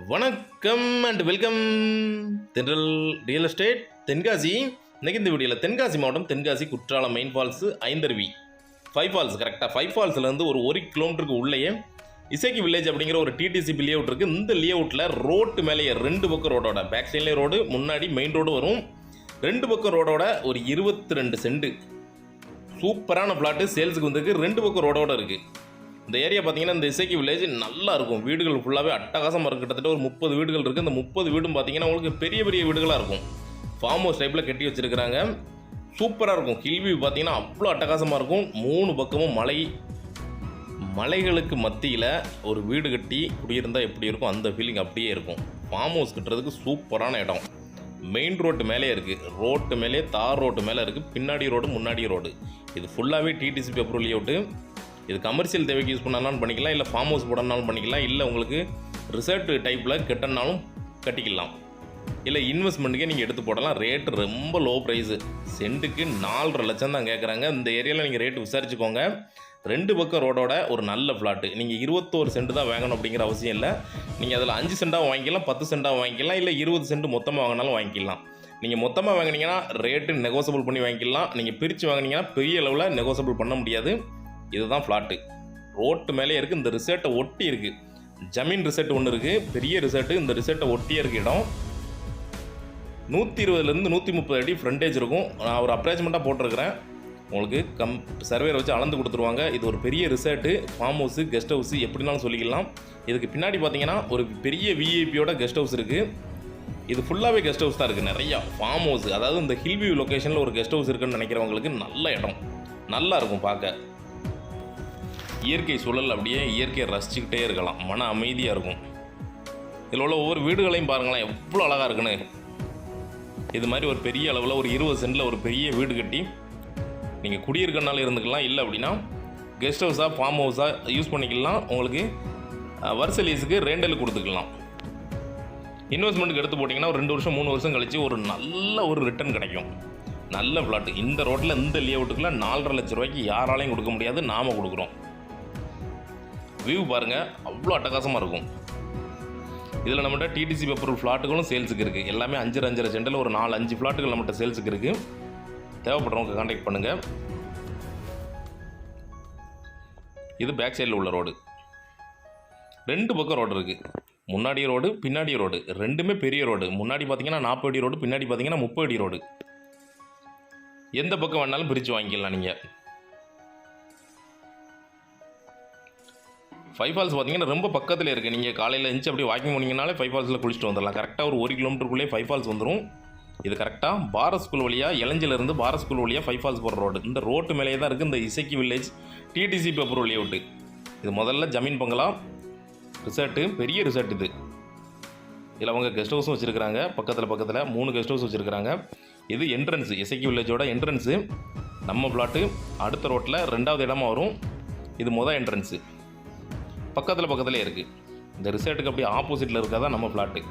வணக்கம் and welcome Thendral real estate Tenkasi. இன்னைக்கு இந்த வீடியோவில் தென்காசி மாவட்டம் Tenkasi Courtallam main falls Aintharuvi. Five falls கரெக்டாக ஃபைவ் ஃபால்ஸ்லேருந்து ஒரு ஒரு கிலோமீட்டருக்கு உள்ளேயே இசைக்கு வில்லேஜ் அப்படிங்கிற ஒரு டிடிசிபி லேஅவுட் இருக்குது இந்த லே அவுட்டில் ரோட்டு மேலேயே ரெண்டு பக்கம் ரோடோட பேக் சைட்லேயே ரோடு முன்னாடி மெயின் ரோடு வரும். ரெண்டு பக்கம் ரோடோட ஒரு இருபத்தி ரெண்டு செண்டு சூப்பரான பிளாட்டு சேல்ஸுக்கு வந்திருக்கு. ரெண்டு பக்கம் ரோடோட இருக்குது இந்த ஏரியா பார்த்தீங்கன்னா இந்த இசைக்கு வில்லேஜ் நல்லா இருக்கும். வீடுகள் ஃபுல்லாகவே அட்டகாசமாக இருக்கும். கிட்டத்தட்ட ஒரு முப்பது வீடுகள் இருக்குது இந்த முப்பது வீடும் பார்த்தீங்கன்னா உங்களுக்கு பெரிய பெரிய வீடுகளாக இருக்கும். ஃபார்ம் ஹவுஸ் டைப்பில் கட்டி வச்சுருக்கிறாங்க. சூப்பராக இருக்கும். ஹில் பார்த்தீங்கன்னா அவ்வளோ அட்டகாசமாக இருக்கும். மூணு பக்கமும் மலை. மலைகளுக்கு மத்தியில் ஒரு வீடு கட்டி குடியிருந்தால் எப்படி இருக்கும்? அந்த ஃபீலிங் அப்படியே இருக்கும். ஃபார்ம் ஹவுஸ் கட்டுறதுக்கு சூப்பரான இடம். மெயின் ரோட்டு மேலே இருக்குது ரோட்டு மேலே தார் ரோட்டு மேலே இருக்குது பின்னாடி ரோடு முன்னாடி ரோடு இது ஃபுல்லாகவே டிடிசிபி அப்ரூவல் லேஅவுட்டு இது கமர்ஷியல் தேவைக்கு யூஸ் பண்ணாலும் பண்ணிக்கலாம் இல்லை ஃபார்ம் ஹவுஸ் போடனாலும் பண்ணிக்கலாம் இல்லை உங்களுக்கு ரிசர்ட் டைப்பில் கெட்டனாலும் கட்டிக்கலாம். இல்லை இன்வெஸ்ட்மெண்ட்டுக்கே நீங்கள் எடுத்து போடலாம். ரேட்டு ரொம்ப லோ ப்ரைஸு சென்ட்டுக்கு நாலரை லட்சம் தான் கேட்குறாங்க இந்த ஏரியாவில் நீங்கள் ரேட்டு விசாரிச்சுக்கோங்க. ரெண்டு பக்கம் ரோடோட ஒரு நல்ல ஃப்ளாட்டு நீங்கள் இருபத்தோரு சென்ட் தான் வாங்கணும் அப்படிங்கிற அவசியம் இல்லை. நீங்கள் அதில் அஞ்சு சென்ட்டாக வாங்கிக்கலாம் பத்து சென்ட்டாக வாங்கிக்கலாம் இல்லை இருபது சென்ட் மொத்தமாக வாங்கினாலும் வாங்கிக்கலாம். நீங்கள் மொத்தமாக வாங்கினீங்கன்னா ரேட்டு நெகோசபிள் பண்ணி வாங்கிக்கலாம். நீங்கள் பிரித்து வாங்கினீங்கன்னா பெரிய அளவில் நெகோசபிள் பண்ண முடியாது. இதுதான் ஃப்ளாட்டு. ரோட்டு மேலே இருக்குது இந்த ரிசர்ட்டை ஒட்டி இருக்குது ஜமீன் ரிசர்ட் ஒன்று இருக்குது பெரிய ரிசர்ட்டு இந்த ரிசர்ட்டை ஒட்டியே இருக்க இடம். நூற்றி இருபதுலேருந்து நூற்றி முப்பது அடி ஃப்ரண்டேஜ் இருக்கும். நான் ஒரு அப்ராச்மெண்ட்டாக போட்டிருக்கிறேன். உங்களுக்கு கம் சர்வேரை வச்சு அளந்து கொடுத்துருவாங்க. இது ஒரு பெரிய resort farm house guest house எப்படினாலும் சொல்லிக்கலாம். இதுக்கு பின்னாடி பார்த்தீங்கன்னா ஒரு பெரிய விஐபியோட கெஸ்ட் ஹவுஸ் இருக்குது இது ஃபுல்லாகவே கெஸ்ட் ஹவுஸ் தான் இருக்குது நிறையா ஃபார்ம் ஹவுஸ் அதாவது இந்த ஹில்வியூ லொக்கேஷனில் ஒரு கெஸ்ட் ஹவுஸ் இருக்குன்னு நினைக்கிறவங்களுக்கு நல்ல இடம். நல்லா இருக்கும் பார்க்க. இயற்கை சூழல் அப்படியே இயற்கையை ரசிச்சுக்கிட்டே இருக்கலாம். மன அமைதியாக இருக்கும். இதில் உள்ள ஒவ்வொரு வீடுகளையும் பாருங்களேன் எவ்வளோ அழகாக இருக்குன்னு. இது மாதிரி ஒரு பெரிய அளவில் ஒரு இருபது சென்டில் ஒரு பெரிய வீடு கட்டி நீங்கள் குடியிருக்கனால இருந்துக்கலாம். இல்லை அப்படின்னா கெஸ்ட் ஹவுஸாக ஃபார்ம் ஹவுஸாக யூஸ் பண்ணிக்கலாம். உங்களுக்கு வர்சலீஸுக்கு வருஷ லீஸுக்கு கொடுத்துக்கலாம். இன்வெஸ்ட்மெண்ட்டுக்கு எடுத்து போட்டிங்கன்னா ஒரு ரெண்டு வருஷம் மூணு வருஷம் கழித்து ஒரு நல்ல ஒரு ரிட்டர்ன் கிடைக்கும். நல்ல ஃப்ளாட்டு இந்த ரோட்டில் இந்த லேஅவுட்டுக்குள்ள நாலரை லட்ச ரூபாய்க்கு யாராலையும் கொடுக்க முடியாது. நாம கொடுக்குறோம். வியூ பாருங்கள் அவ்வளோ அட்டகாசமாக இருக்கும். இதில் நம்மகிட்ட டிடிசி பேப்பர் ஃப்ளாட்டுகளும் சேல்ஸுக்கு இருக்குது எல்லாமே அஞ்சரை அஞ்சரை சென்டில் ஒரு நாலு அஞ்சு ஃப்ளாட்டுகள் நம்மகிட்ட சேல்ஸுக்கு இருக்குது தேவைப்படுறவங்க காண்டாக்ட் பண்ணுங்கள் இது பேக் சைடில் உள்ள ரோடு ரெண்டு பக்கம் ரோடு இருக்குது முன்னாடி ரோடு பின்னாடி ரோடு ரெண்டுமே பெரிய ரோடு முன்னாடி பார்த்தீங்கன்னா நாற்பது அடி ரோடு பின்னாடி பார்த்தீங்கன்னா முப்பது அடி ரோடு எந்த பக்கம் வேணாலும் பிரித்து வாங்கிக்கலாம் நீங்கள் ஃபைவ் ஃபால்ஸ் பார்த்தீங்கன்னா ரொம்ப பக்கத்தில் இருக்குது நீங்கள் காலையில் எழுந்துச்சு அப்படியே வாக்கிங் போனீங்கனாலே ஃபைவ் ஃபால்ஸில் குளிச்சுட்டு வந்துடலாம். கரெக்டாக ஒரு ஒரு கிலோமீட்டருக்குள்ளே ஃபைவ் ஃபால்ஸ் வந்துடும் இது கரெக்டாக பாரத் ஸ்கூல் வழியாக இளஞ்சிலேருந்து பாரத் ஸ்கூல் வழியாக ஃபைவ் ஃபால்ஸ் போகிற ரோடு இந்த ரோட்டு மேலே தான் இருக்குது இந்த இசைக்கு வில்லேஜ் டிடிசி பேப்பர் வழியை விட்டு. இது முதல்ல ஜமீன் பங்களா ரிசார்ட்டு பெரிய ரிசார்ட் இது. இதில் அவங்க கெஸ்ட் ஹவுஸும் வச்சுருக்கிறாங்க. பக்கத்தில் பக்கத்தில் மூணு கெஸ்ட் ஹவுஸ் வச்சுருக்கிறாங்க. இது என்ட்ரன்ஸு இசைக்கு வில்லேஜோட என்ட்ரன்ஸு நம்ம பிளாட்டு அடுத்த ரோட்டில் ரெண்டாவது இடமா வரும். இது மொதல் என்ட்ரன்ஸு பக்கத்தில் பக்கத்துலேயே இருக்குது இந்த ரிசார்ட்டுக்கு அப்படியே ஆப்போசிட்டில் இருக்கா நம்ம ஃப்ளாட்டு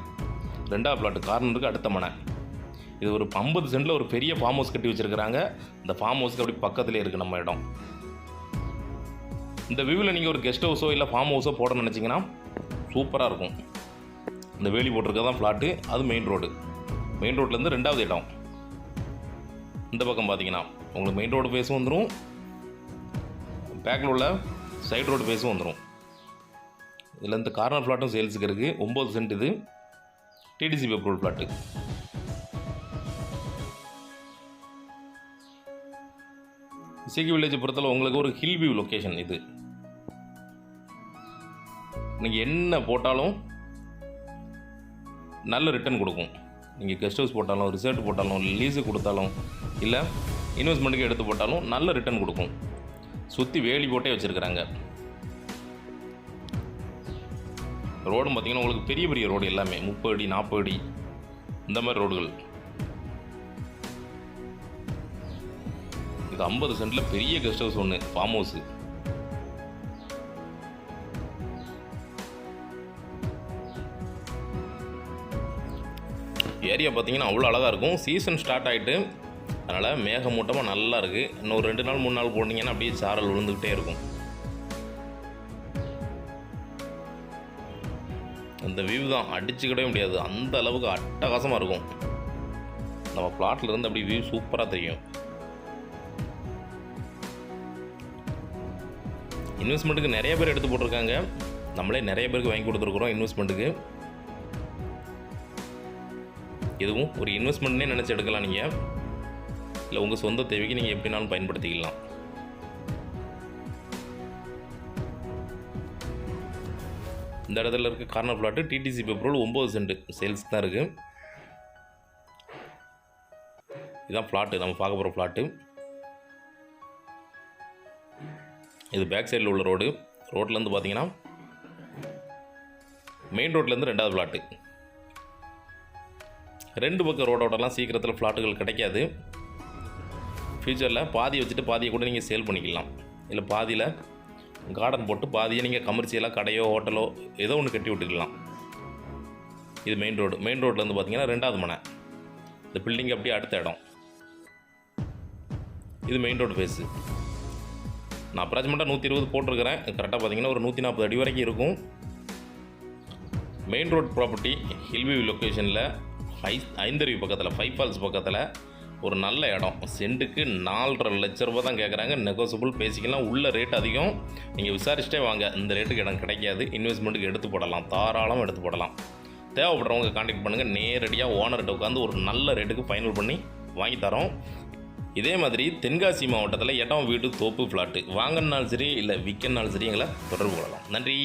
ரெண்டாவது ஃப்ளாட்டு கார்னருக்கு அடுத்த மனை. இது ஒரு ஐம்பது சென்டில் ஒரு பெரிய ஃபார்ம் ஹவுஸ் கட்டி வச்சுருக்கிறாங்க. இந்த ஃபார்ம் ஹவுஸ்க்கு அப்படி பக்கத்துலேயே இருக்குது நம்ம இடம். இந்த வியூவில் நீங்கள் ஒரு கெஸ்ட் ஹவுஸோ இல்லை ஃபார்ம் ஹவுஸோ போட நினச்சிங்கன்னா சூப்பராக இருக்கும். இந்த வேலி போட்டிருக்க தான் ஃப்ளாட்டு அது மெயின் ரோடு மெயின் ரோட்லேருந்து ரெண்டாவது இடம். இந்த பக்கம் பார்த்தீங்கன்னா உங்களுக்கு மெயின் ரோடு ஃபேஸும் வந்துடும் பேக்கில் உள்ள சைடு ரோடு ஃபேஸும் வந்துடும் இதில் இந்த கார்னர் ஃப்ளாட்டும் சேல்ஸுக்கு இருக்குது ஒம்பது சென்ட் இது. டிடிசி அப்ரூவல் ஃப்ளாட்டு சிகி வில்லேஜ் பொறுத்தளவு உங்களுக்கு ஒரு ஹில் வியூ லொக்கேஷன் இது. நீங்கள் என்ன போட்டாலும் நல்ல ரிட்டர்ன் கொடுக்கும். நீங்கள் கெஸ்ட் ஹவுஸ் போட்டாலும் ரிசர்ட் போட்டாலும் லீஸு கொடுத்தாலும் இல்லை இன்வெஸ்ட்மெண்ட்டுக்கு எடுத்து போட்டாலும் நல்ல ரிட்டர்ன் கொடுக்கும். சுற்றி வேலி போட்டே வச்சுருக்குறாங்க. ரோடும் பார்த்தீங்கன்னா உங்களுக்கு பெரிய பெரிய ரோடு எல்லாமே. முப்பது அடி நாற்பது அடி இந்த மாதிரி ரோடுகள். இது ஐம்பது சென்டில் பெரிய கெஸ்ட் ஹவுஸ் ஒன்று ஃபார்ம் ஹவுஸு ஏரியா பார்த்தீங்கன்னா அவ்வளோ அழகாக இருக்கும். சீசன் ஸ்டார்ட் ஆகிட்டு அதனால் மேகமூட்டமாக நல்லா இருக்குது இன்னும் ரெண்டு நாள் மூணு நாள் போட்டிங்கன்னா அப்படியே சாரல் விழுந்துக்கிட்டே இருக்கும். இந்த வியூ தான். அடிச்சுக்கிடவே முடியாது. அந்த அளவுக்கு அட்டகாசமாக இருக்கும். நம்ம பிளாட்ல இருந்து அப்படி வியூ சூப்பராக தெரியும். இன்வெஸ்ட்மெண்ட்டுக்கு நிறைய பேர் எடுத்து போட்டிருக்காங்க. நம்மளே நிறைய பேருக்கு வாங்கி கொடுத்துருக்குறோம் இன்வெஸ்ட்மெண்ட்டுக்கு இதுவும் ஒரு இன்வெஸ்ட்மெண்ட்னே நினச்சி எடுக்கலாம் நீங்கள் இல்லை உங்கள் சொந்த தேவைக்கு நீங்கள் எப்படினாலும் பயன்படுத்திக்கலாம். இந்த இடத்துல இருக்க கார்னர் பிளாட்டு டிடிசி பெப்ரோல் ஒம்பது சென்ட் சேல்ஸ் தான் இருக்குது இதுதான் ஃப்ளாட்டு நம்ம பார்க்க போகிற ஃப்ளாட்டு இது பேக் சைடில் உள்ள ரோடு ரோட்லேருந்து பார்த்தீங்கன்னா மெயின் ரோட்லேருந்து ரெண்டாவது ஃப்ளாட்டு ரெண்டு பக்கம் ரோடோடலாம் சீக்கிரத்தில் ஃப்ளாட்டுகள் கிடைக்காது. ஃப்யூச்சரில் பாதி வச்சுட்டு பாதியை கூட நீங்கள் சேல் பண்ணிக்கலாம். இல்லை பாதியில் கார்டன் போட்டு பாதியை நீங்கள் கமர்ஷியலாக கடையோ ஹோட்டலோ ஏதோ ஒன்று கட்டி விட்டுக்கலாம். இது மெயின் ரோடு மெயின் ரோட்லேருந்து பார்த்தீங்கன்னா ரெண்டாவது மனை. இந்த பில்டிங் அப்படியே அடுத்த இடம். இது மெயின் ரோடு ஃபேஸு நான் அப்ராச்மெண்ட்டாக நூற்றி இருபது போட்டிருக்கிறேன். கரெக்டாக பார்த்தீங்கன்னா ஒரு நூற்றி நாற்பது அடி வரைக்கும் இருக்கும். மெயின் ரோட் ப்ராப்பர்ட்டி ஹில்வியூ லொக்கேஷனில் ஐ ஐந்தருவி பக்கத்தில் ஃபைவ் ஃபால்ஸ் பக்கத்தில் ஒரு நல்ல இடம். சென்ட்டுக்கு நாலரை லட்ச ரூபா தான் கேட்குறாங்க நெகோசியபிள் பேசிக்கலாம். உள்ள ரேட் அதிகம். நீங்கள் விசாரிச்சுட்டே வாங்க. இந்த ரேட்டுக்கு இடம் கிடைக்காது. இன்வெஸ்ட்மெண்ட்டுக்கு எடுத்து போடலாம். தாராளம் எடுத்து போடலாம். தேவைப்படுறவங்க காண்டாக்ட் பண்ணுங்கள் நேரடியாக ஓனர்கிட்ட உட்காந்து ஒரு நல்ல ரேட்டுக்கு ஃபைனல் பண்ணி வாங்கி தரோம். இதே மாதிரி தென்காசி மாவட்டத்தில் இடம் வீடு தோப்பு ஃப்ளாட்டு வாங்கினாலும் சரி இல்லை விற்கனாலும் சரி எங்களை தொடர்பு கொள்ளலாம். நன்றி.